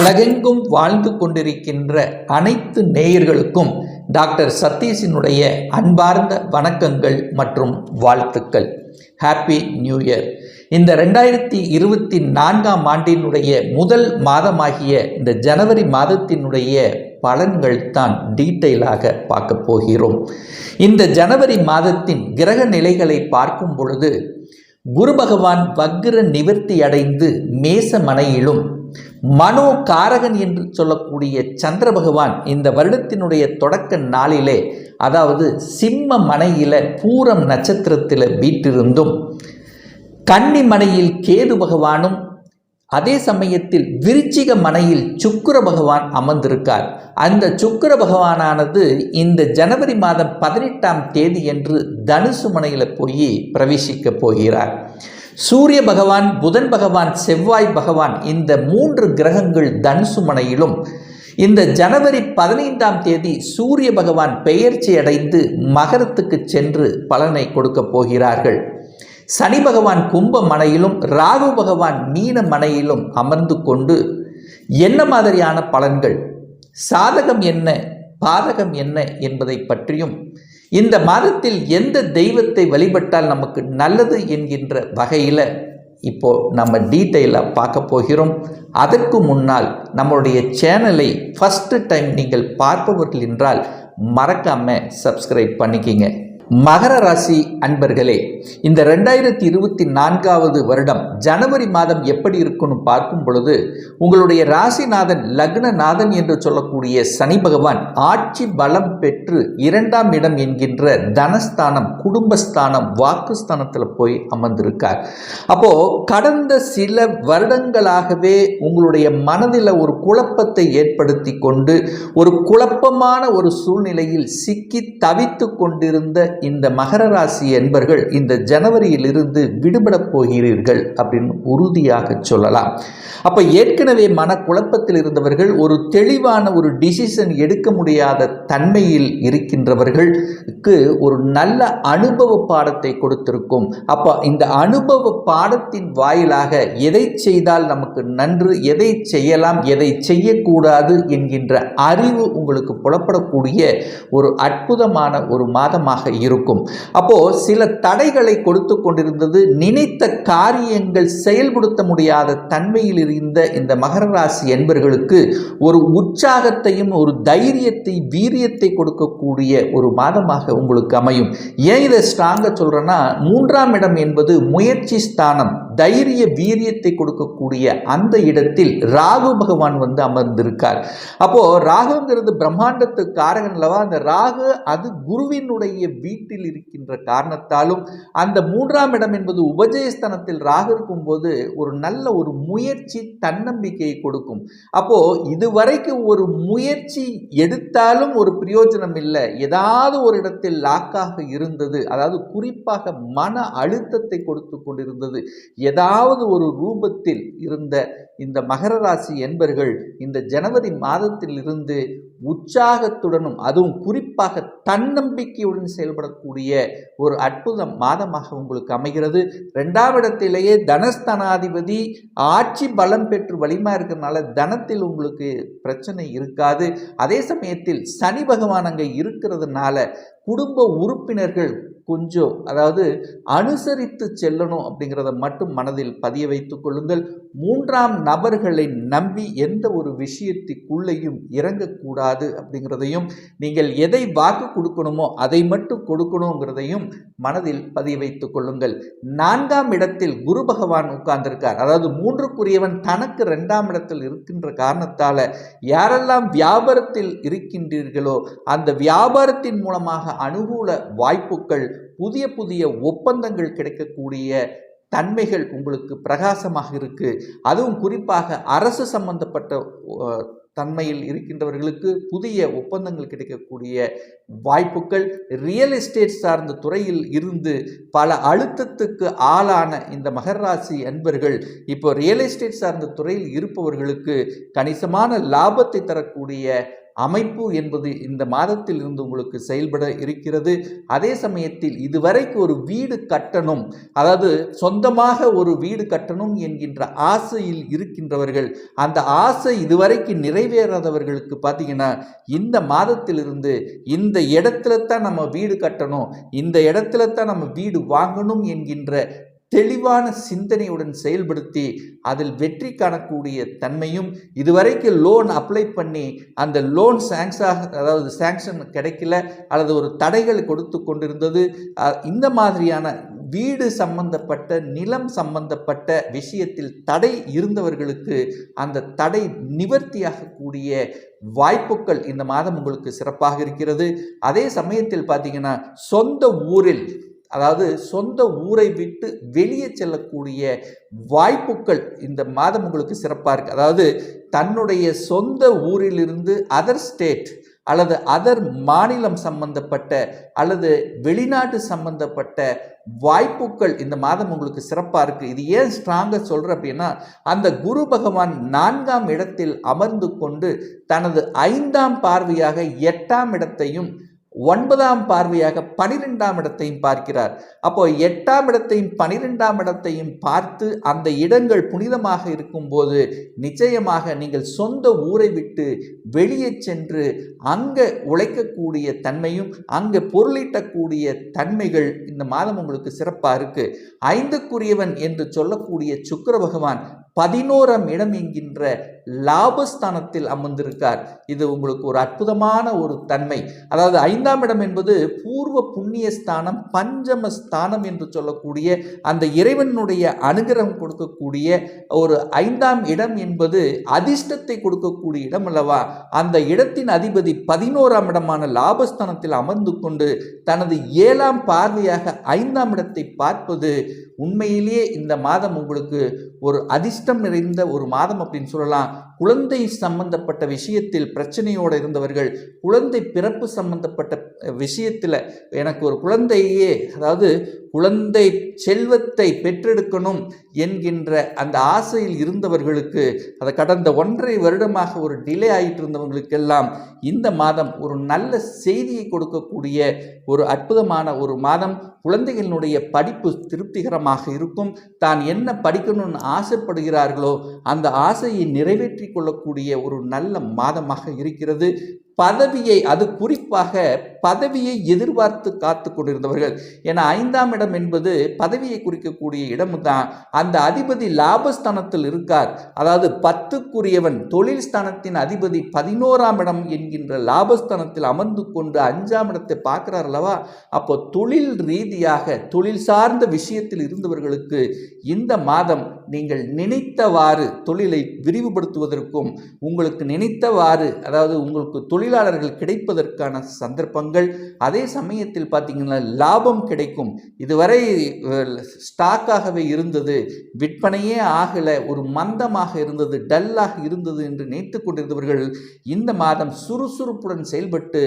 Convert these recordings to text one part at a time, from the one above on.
உலகெங்கும் வாழ்ந்து கொண்டிருக்கின்ற அனைத்து நேயர்களுக்கும் டாக்டர் சதீஷினுடைய அன்பார்ந்த வணக்கங்கள் மற்றும் வாழ்த்துக்கள். ஹாப்பி நியூ இயர் இந்த ரெண்டாயிரத்தி இருபத்தி நான்காம் ஆண்டினுடைய முதல் மாதமாகிய இந்த ஜனவரி மாதத்தினுடைய பலன்கள் தான் டீட்டெயிலாக பார்க்க போகிறோம். இந்த ஜனவரி மாதத்தின் கிரக நிலைகளை பார்க்கும் பொழுது குரு பகவான் வக்ர நிவர்த்தி அடைந்து மேச மனையிலும் மனோ காரகன் என்று சொல்லக்கூடிய சந்திர பகவான் இந்த வருடத்தினுடைய தொடக்க நாளிலே அதாவது சிம்ம மனையில பூரம் நட்சத்திரத்தில் வீட்டிருந்தும் கன்னி மனையில் கேது பகவானும் அதே சமயத்தில் விருச்சிக மனையில் சுக்கிர பகவான் அமர்ந்திருக்கார். அந்த சுக்கிர பகவானானது இந்த ஜனவரி மாதம் பதினெட்டாம் தேதி என்று தனுசு மனையில் போய் பிரவேசிக்க போகிறார். சூரிய பகவான் புதன் பகவான் செவ்வாய் பகவான் இந்த மூன்று கிரகங்கள் தனுசுமனையிலும் இந்த ஜனவரி பதினைந்தாம் தேதி சூரிய பகவான் பெயர்ச்சி அடைந்து மகரத்துக்கு சென்று பலனை கொடுக்கப் போகிறார்கள். சனி பகவான் கும்ப மனையிலும் ராகு பகவான் மீன மனையிலும் அமர்ந்து கொண்டு என்ன மாதிரியான பலன்கள்? சாதகம் என்ன? பாதகம் என்ன என்பதை பற்றியும் இந்த மாதத்தில் எந்த தெய்வத்தை வழிபட்டால் நமக்கு நல்லது என்கின்ற வகையில் இப்போ நம்ம டீட்டெயிலாக பார்க்க போகிறோம். அதற்கு முன்னால் நம்மளுடைய சேனலை ஃபஸ்ட்டு டைம் நீங்கள் பார்ப்பவர்கள் என்றால் மறக்காமல் சப்ஸ்கிரைப் பண்ணிக்கிங்க. மகர ராசி அன்பர்களே இந்த ரெண்டாயிரத்தி இருபத்தி நான்காவது வருடம் ஜனவரி மாதம் எப்படி இருக்குன்னு பார்க்கும் பொழுது உங்களுடைய ராசிநாதன் லக்னநாதன் என்று சொல்லக்கூடிய சனி பகவான் ஆட்சி பலம் பெற்று இரண்டாம் இடம் என்கின்ற தனஸ்தானம் குடும்பஸ்தானம் வாக்குஸ்தானத்தில் போய் அமர்ந்திருக்கார். அப்போ கடந்த சில வருடங்களாகவே உங்களுடைய மனதில் ஒரு குழப்பத்தை ஏற்படுத்தி கொண்டு ஒரு குழப்பமான ஒரு சூழ்நிலையில் சிக்கி தவித்து கொண்டிருந்த இந்த மகர ராசி என்பர்கள் இந்த ஜனவரியிலிருந்து விடுபடப் போகிறீர்கள் அப்படின்னு உறுதியாக சொல்லலாம். அப்போ ஏற்கனவே மனக்குழப்பத்தில் இருந்தவர்கள் ஒரு தெளிவான ஒரு டிசிஷன் எடுக்க முடியாத தன்மையில் இருக்கின்றவர்களுக்கு ஒரு நல்ல அனுபவ பாடத்தை கொடுத்திருக்கும். அப்போ இந்த அனுபவ பாடத்தின் வாயிலாக எதை செய்தால் நமக்கு நன்று எதை செய்யலாம் எதை செய்யக்கூடாது என்கின்ற அறிவு உங்களுக்கு புலப்படக்கூடிய ஒரு அற்புதமான ஒரு மாதமாக இருக்கும். அப்போ சில தடைகளை கொடுத்து கொண்டிருந்தது நினைத்த காரியங்கள் செயல்படுத்த முடியாத தன்மையில் இருந்த இந்த மகர ராசி என்பர்களுக்கு ஒரு உற்சாகத்தையும் ஒரு தைரியத்தை வீரியத்தை கொடுக்கக்கூடிய ஒரு மாதமாக உங்களுக்கு அமையும். ஏன் இதை ஸ்ட்ராங்காக சொல்கிறேன்னா மூன்றாம் இடம் என்பது முயற்சி ஸ்தானம். தைரிய வீரியத்தை கொடுக்கக்கூடிய அந்த இடத்தில் ராகு பகவான் வந்து அமர்ந்திருக்கார். அப்போ ராகுங்கிறது பிரம்மாண்டத்து காரகன் அல்லவா? அந்த ராகு அது குருவினுடைய வீட்டில் இருக்கின்ற காரணத்தாலும் அந்த மூன்றாம் இடம் என்பது உபஜயஸ்தனத்தில் ராகு இருக்கும்போது ஒரு நல்ல ஒரு முயற்சி தன்னம்பிக்கையை கொடுக்கும். அப்போ இதுவரைக்கும் ஒரு முயற்சி எடுத்தாலும் ஒரு பிரயோஜனம் இல்லை. ஏதாவது ஒரு இடத்தில் லாக்காக இருந்தது அதாவது குறிப்பாக மன அழுத்தத்தை கொடுத்து கொண்டிருந்தது ஏதாவது ஒரு ரூபத்தில் இருந்த இந்த மகர ராசி என்பர்கள் இந்த ஜனவரி மாதத்தில் இருந்து உற்சாகத்துடனும் அதுவும் குறிப்பாக தன்னம்பிக்கையுடன் செயல்படக்கூடிய ஒரு அற்புத மாதமாக உங்களுக்கு அமைகிறது. ரெண்டாம் இடத்திலேயே தனஸ்தனாதிபதி ஆட்சி பலம் பெற்று வலிமா இருக்கிறதுனால தனத்தில் உங்களுக்கு பிரச்சனை இருக்காது. அதே சமயத்தில் சனி பகவான் அங்கே இருக்கிறதுனால குடும்ப உறுப்பினர்கள் கொஞ்சம் அதாவது அனுசரித்து செல்லணும் அப்படிங்கிறத மட்டும் மனதில் பதிய வைத்துக் கொள்ளுங்கள். மூன்றாம் நபர்களை நம்பி எந்த ஒரு விஷயத்துக்குள்ளேயும் இறங்கக்கூடாது அப்படிங்கிறதையும் நீங்கள் எதை வாக்கு கொடுக்கணுமோ அதை மட்டும் கொடுக்கணுங்கிறதையும் மனதில் பதிய வைத்துக் கொள்ளுங்கள். நான்காம் இடத்தில் குரு பகவான் உட்கார்ந்திருக்கார். அதாவது மூன்றுக்குரியவன் தனக்கு ரெண்டாம் இடத்தில் இருக்கின்ற காரணத்தால் யாரெல்லாம் வியாபாரத்தில் இருக்கின்றீர்களோ அந்த வியாபாரத்தின் மூலமாக அனுகூல வாய்ப்புகள் புதிய புதிய ஒப்பந்தங்கள் கிடைக்கக்கூடிய தன்மைகள் உங்களுக்கு பிரகாசமாக இருக்குது அதுவும் குறிப்பாக அரசு சம்பந்தப்பட்ட தன்மையில் இருக்கின்றவர்களுக்கு புதிய ஒப்பந்தங்கள் கிடைக்கக்கூடிய வாய்ப்புகள். ரியல் எஸ்டேட் சார்ந்த துறையில் இருந்து பல அழுத்தத்துக்கு ஆளான இந்த மகராசி அன்பர்கள் இப்போ ரியல் எஸ்டேட் சார்ந்த துறையில் இருப்பவர்களுக்கு கணிசமான லாபத்தை தரக்கூடிய அமைப்பு என்பது இந்த மாதத்தில் இருந்து உங்களுக்கு செயல்பட இருக்கிறது. அதே சமயத்தில் இதுவரைக்கு ஒரு வீடு கட்டணும் அதாவது சொந்தமாக ஒரு வீடு கட்டணும் என்கின்ற ஆசையில் இருக்கின்றவர்கள் அந்த ஆசை இதுவரைக்கு நிறைவேறாதவர்களுக்கு பார்த்தீங்கன்னா இந்த மாதத்திலிருந்து இந்த இடத்துல தான் நம்ம வீடு கட்டணும் இந்த இடத்துல தான் நம்ம வீடு வாங்கணும் என்கின்ற தெளிவான சிந்தனையுடன் செயல்படுத்தி அதில் வெற்றி காணக்கூடிய தன்மையும் இதுவரைக்கு லோன் அப்ளை பண்ணி அந்த லோன் சாங்ஸாக அதாவது சாங்ஷன் கிடைக்கல அல்லது ஒரு தடைகள் கொடுத்து கொண்டிருந்தது இந்த மாதிரியான வீடு சம்பந்தப்பட்ட நிலம் சம்பந்தப்பட்ட விஷயத்தில் தடை இருந்தவர்களுக்கு அந்த தடை நிவர்த்தியாகக்கூடிய வாய்ப்புகள் இந்த மாதம் உங்களுக்கு சிறப்பாக இருக்கிறது. அதே சமயத்தில் பார்த்தீங்கன்னா சொந்த ஊரில் அதாவது சொந்த ஊரை விட்டு வெளியே செல்லக்கூடிய வாய்ப்புகள் இந்த மாதம் உங்களுக்கு சிறப்பாக இருக்குது அதாவது தன்னுடைய சொந்த ஊரிலிருந்து அதர் ஸ்டேட் அல்லது அதர் மாநிலம் சம்பந்தப்பட்ட அல்லது வெளிநாட்டு சம்பந்தப்பட்ட வாய்ப்புகள் இந்த மாதம் உங்களுக்கு சிறப்பாக இருக்குது இது ஏன் ஸ்ட்ராங்காக சொல்கிற அப்படின்னா அந்த குரு பகவான் நான்காம் இடத்தில் அமர்ந்து கொண்டு தனது ஐந்தாம் பார்வையாக எட்டாம் இடத்தையும் ஒன்பதாம் பார்வையாக பனிரெண்டாம் இடத்தையும் பார்க்கிறார். அப்போ எட்டாம் இடத்தையும் பனிரெண்டாம் இடத்தையும் பார்த்து அந்த இடங்கள் புனிதமாக இருக்கும்போது நிச்சயமாக நீங்கள் சொந்த ஊரை விட்டு வெளியே சென்று அங்கே உழைக்கக்கூடிய தன்மையும் அங்கே பொருளீட்டக்கூடிய தன்மைகள் இந்த மாதம் உங்களுக்கு சிறப்பாக இருக்கு. ஐந்துக்குரியவன் என்று சொல்லக்கூடிய சுக்கர பகவான் பதினோராம் இடம் என்கின்ற லாபஸ்தானத்தில் அமர்ந்திருக்கார். இது உங்களுக்கு ஒரு அற்புதமான ஒரு தன்மை. அதாவது ஐந்தாம் இடம் என்பது பூர்வ புண்ணிய ஸ்தானம் பஞ்சம ஸ்தானம் என்று சொல்லக்கூடிய அந்த இறைவனுடைய அனுகிரகம் கொடுக்கக்கூடிய ஒரு ஐந்தாம் இடம் என்பது அதிர்ஷ்டத்தை கொடுக்கக்கூடிய இடம் அல்லவா? அந்த இடத்தின் அதிபதி பதினோராம் இடமான லாபஸ்தானத்தில் அமர்ந்து கொண்டு தனது ஏழாம் பார்வையாக ஐந்தாம் இடத்தை பார்ப்பது உண்மையிலேயே இந்த மாதம் உங்களுக்கு ஒரு அதிர்ஷ்டம் நிறைந்த ஒரு மாதம் அப்படின்னு சொல்லலாம். lá குழந்தை சம்பந்தப்பட்ட விஷயத்தில் பிரச்சனையோடு இருந்தவர்கள் குழந்தை பிறப்பு சம்பந்தப்பட்ட விஷயத்தில் எனக்கு ஒரு குழந்தையே அதாவது குழந்தை செல்வத்தை பெற்றெடுக்கணும் என்கின்ற அந்த ஆசையில் இருந்தவர்களுக்கு அதை கடந்த ஒன்றரை வருடமாக ஒரு டிலே ஆகிட்டு இருந்தவங்களுக்கெல்லாம் இந்த மாதம் ஒரு நல்ல செய்தியை கொடுக்கக்கூடிய ஒரு அற்புதமான ஒரு மாதம். குழந்தைகளினுடைய படிப்பு திருப்திகரமாக இருக்கும். தான் என்ன படிக்கணும்னு ஆசைப்படுகிறார்களோ அந்த ஆசையை நிறைவேற்றி கொள்ளக்கூடிய ஒரு நல்ல மாதமாக இருக்கிறது. பதவியை அது குறிப்பாக பதவியை எதிர்பார்த்து காத்து கொண்டிருந்தவர்கள். ஏன்னா ஐந்தாம் இடம் என்பது பதவியை குறிக்கக்கூடிய இடம் தான் அந்த அதிபதி லாபஸ்தானத்தில் இருக்கார். அதாவது பத்துக்குரியவன் தொழில் ஸ்தானத்தின் அதிபதி பதினோராம் இடம் என்கின்ற லாபஸ்தானத்தில் அமர்ந்து கொண்டு அஞ்சாம் இடத்தை பார்க்கிறார் அல்லவா? அப்போ தொழில் ரீதியாக தொழில் சார்ந்த விஷயத்தில் இருந்தவர்களுக்கு இந்த மாதம் நீங்கள் நினைத்தவாறு தொழிலை விரிவுபடுத்துவதற்கும் உங்களுக்கு நினைத்தவாறு அதாவது உங்களுக்கு தொழில் தொழிலாளர்கள் கிடைப்பதற்கான சந்தர்ப்பங்கள். அதே சமயத்தில் பார்த்தீங்கன்னா லாபம் கிடைக்கும். இதுவரை ஸ்டாக்காகவே இருந்தது. விற்பனையே ஆகலை. ஒரு மந்தமாக இருந்தது. டல்லாக இருந்தது என்று நினைத்து கொண்டிருந்தவர்கள் இந்த மாதம் சுறுசுறுப்புடன் செயல்பட்டு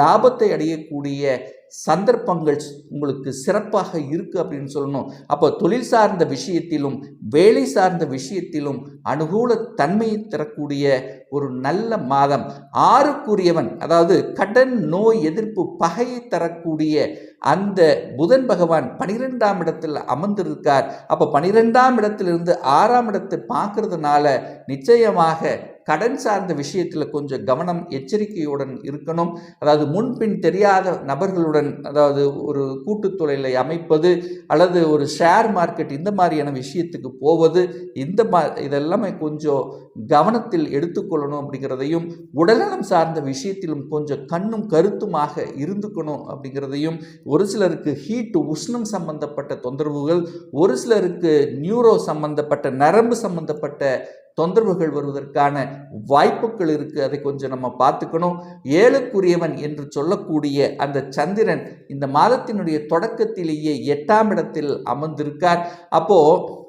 லாபத்தை அடையக்கூடிய சந்தர்ப்பங்கள் உங்களுக்கு சிறப்பாக இருக்குது அப்படின்னு சொல்லணும். அப்போ தொழில் சார்ந்த விஷயத்திலும் வேலை சார்ந்த விஷயத்திலும் அனுகூல தன்மையை தரக்கூடிய ஒரு நல்ல மாதம். ஆறுக்குரியவன் அதாவது கடன் நோய் எதிர்ப்பு பகையை தரக்கூடிய அந்த புதன் பகவான் பனிரெண்டாம் இடத்தில் அமர்ந்திருக்கார். அப்போ பனிரெண்டாம் இடத்திலிருந்து ஆறாம் இடத்தை பார்க்கறதுனால நிச்சயமாக கடன் சார்ந்த விஷயத்தில் கொஞ்சம் கவனம் எச்சரிக்கையுடன் இருக்கணும். அதாவது முன்பின் தெரியாத நபர்களுடன் அதாவது ஒரு கூட்டுத் தொழிலை அமைப்பது அல்லது ஒரு ஷேர் மார்க்கெட் இந்த மாதிரியான விஷயத்துக்கு போவது இந்த மா இதெல்லாமே கொஞ்சம் கவனத்தில் எடுத்துக்கொள்ளணும் அப்படிங்கிறதையும் உடல்நலம் சார்ந்த விஷயத்திலும் கொஞ்சம் கண்ணும் கருத்துமாக இருந்துக்கணும் அப்படிங்கிறதையும் ஒரு சிலருக்கு ஹீட் உஷ்ணம் சம்பந்தப்பட்ட தொந்தரவுகள் ஒரு சிலருக்கு நியூரோ சம்பந்தப்பட்ட நரம்பு சம்பந்தப்பட்ட தொந்தரவுகள் வருவதற்கான வாய்ப்புகள் இருக்குது அதை கொஞ்சம் நம்ம பார்த்துக்கணும். ஏழுக்குரியவன் என்று சொல்லக்கூடிய அந்த சந்திரன் இந்த மாதத்தினுடைய தொடக்கத்திலேயே எட்டாம் இடத்தில் அமர்ந்திருக்கார். அப்போது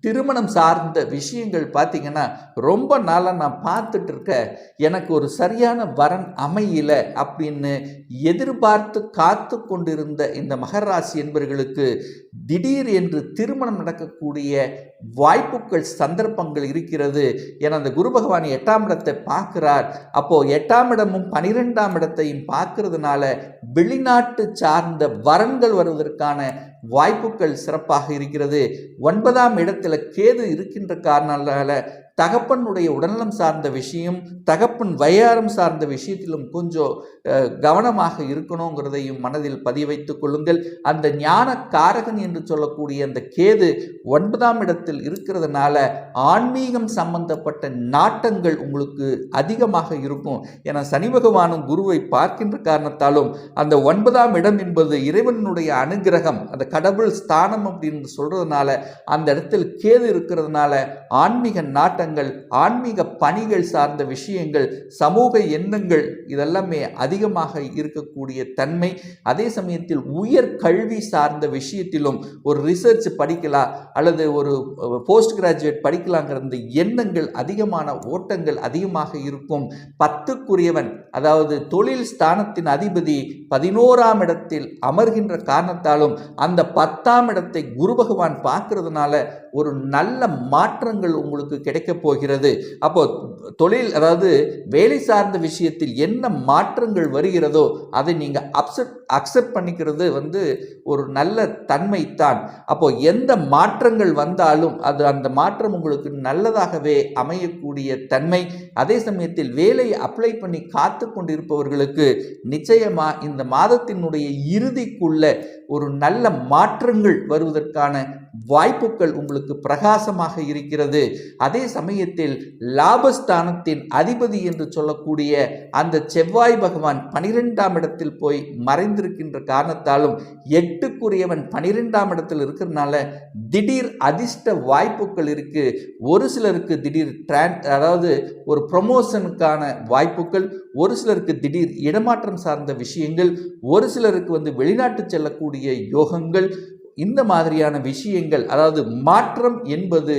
திருமணம் சார்ந்த விஷயங்கள் பார்த்தீங்கன்னா ரொம்ப நாளாக நான் பார்த்துட்டு இருக்க எனக்கு ஒரு சரியான வரன் அமையல அப்படின்னு எதிர்பார்த்து காத்து கொண்டிருந்த இந்த மகராசி என்பவர்களுக்கு திடீர் என்று திருமணம் நடக்கக்கூடிய வாய்ப்புகள் சந்தர்ப்பங்கள் இருக்கிறது. என அந்த குரு பகவான் எட்டாம் இடத்தை பார்க்கிறார். அப்போது எட்டாம் இடமும் பனிரெண்டாம் இடத்தையும் பார்க்கறதுனால வெளிநாட்டு சார்ந்த வரன்கள் வருவதற்கான வாய்ப்புகள் சிறப்பாக இருக்கிறது. ஒன்பதாம் இடத்துல கேது இருக்கின்ற காரணத்தால தகப்பனுடைய உடல்நலம் சார்ந்த விஷயம் தகப்பன் வயாரம் சார்ந்த விஷயத்திலும் கொஞ்சம் கவனமாக இருக்கணுங்கிறதையும் மனதில் பதிய கொள்ளுங்கள். அந்த ஞான காரகன் என்று சொல்லக்கூடிய அந்த கேது ஒன்பதாம் இடத்தில் இருக்கிறதுனால ஆன்மீகம் சம்பந்தப்பட்ட நாட்டங்கள் உங்களுக்கு அதிகமாக இருக்கும். என சனி பகவானும் குருவை பார்க்கின்ற காரணத்தாலும் அந்த ஒன்பதாம் இடம் என்பது இறைவனுடைய அனுகிரகம் அந்த கடவுள் ஸ்தானம் அப்படின்னு சொல்றதுனால அந்த இடத்தில் கேது இருக்கிறதுனால ஆன்மீக நாட்டங்கள் ஆன்மீக பணிகள் சார்ந்த விஷயங்கள் சமூக எண்ணங்கள் இதெல்லாமே அதிகமாக இருக்கக்கூடிய தன்மை. அதே சமயத்தில் உயர் கல்வி சார்ந்த விஷயத்திலும் ஒரு ரிசர்ச் படிக்கலாம் அல்லது ஒரு போஸ்ட் கிராஜுவேட் படிக்கலாங்கிற இந்த எண்ணங்கள் அதிகமான ஓட்டங்கள் அதிகமாக இருக்கும். பத்துக்குரியவன் அதாவது தொழில் ஸ்தானத்தின் அதிபதி பதினோராம் இடத்தில் அமர்கின்ற காரணத்தாலும் அந்த பத்தாம் இடத்தை குரு பகவான் பார்க்கறதுனால ஒரு நல்ல மாற்றங்கள் உங்களுக்கு கிடைக்கப் போகிறது. அப்போ தொழில் அதாவது வேலை சார்ந்த விஷயத்தில் என்ன மாற்றங்கள் வருகிறதோ அதை நீங்கள் அப்செட் அக்செப்ட் பண்ணிக்கிறது வந்து ஒரு நல்ல தன்மை தான் அப்போ எந்த மாற்றங்கள் வந்தாலும் அது அந்த மாற்றம் உங்களுக்கு நல்லதாகவே அமையக்கூடிய தன்மை. அதே சமயத்தில் வேலையை அப்ளை பண்ணி காத்து கொண்டிருப்பவர்களுக்கு நிச்சயமாக இந்த மாதத்தினுடைய இறுதிக்குள்ள ஒரு நல்ல மாற்றங்கள் வருவதற்கான வாய்ப்புகள் உங்களுக்கு பிரகாசமாக இருக்கிறது. அதே சமயத்தில் லாபஸ்தானத்தின் அதிபதி என்று சொல்லக்கூடிய அந்த செவ்வாய் பகவான் பனிரெண்டாம் இடத்தில் போய் மறைந்திருக்கின்ற காரணத்தாலும் எட்டுக்குரியவன் பனிரெண்டாம் இடத்தில் இருக்கிறதுனால திடீர் அதிர்ஷ்ட வாய்ப்புகள் இருக்கு. ஒரு சிலருக்கு திடீர் ட்ரான் அதாவது ஒரு ப்ரொமோஷனுக்கான வாய்ப்புகள் ஒரு சிலருக்கு திடீர் இடமாற்றம் சார்ந்த விஷயங்கள் ஒரு சிலருக்கு வந்து வெளிநாட்டு செல்லக்கூடிய யோகங்கள் இந்த மாதிரியான விஷயங்கள் அதாவது மாற்றம் என்பது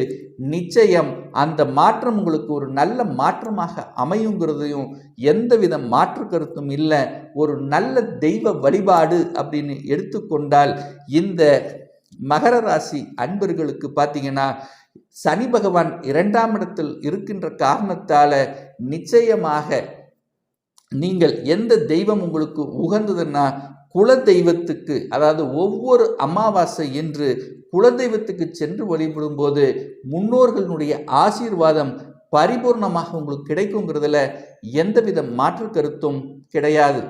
நிச்சயம். அந்த மாற்றம் உங்களுக்கு ஒரு நல்ல மாற்றமாக அமையுங்கிறதையும் எந்தவித மாற்று கருத்தும் இல்லை. ஒரு நல்ல தெய்வ வழிபாடு அப்படின்னு எடுத்துக்கொண்டால் இந்த மகர ராசி அன்பர்களுக்கு பார்த்தீங்கன்னா சனி பகவான் இரண்டாம் இடத்தில் இருக்கின்ற காரணத்தால நிச்சயமாக நீங்கள் எந்த தெய்வம் உங்களுக்கு உகந்ததுன்னா குல தெய்வத்துக்கு அதாவது ஒவ்வொரு அமாவாசை என்று குலதெய்வத்துக்கு சென்று வழிபடும்போது முன்னோர்களுடைய ஆசீர்வாதம் பரிபூர்ணமாக உங்களுக்கு கிடைக்குங்கிறதுல எந்தவித மாற்று கருத்தும் கிடையாது.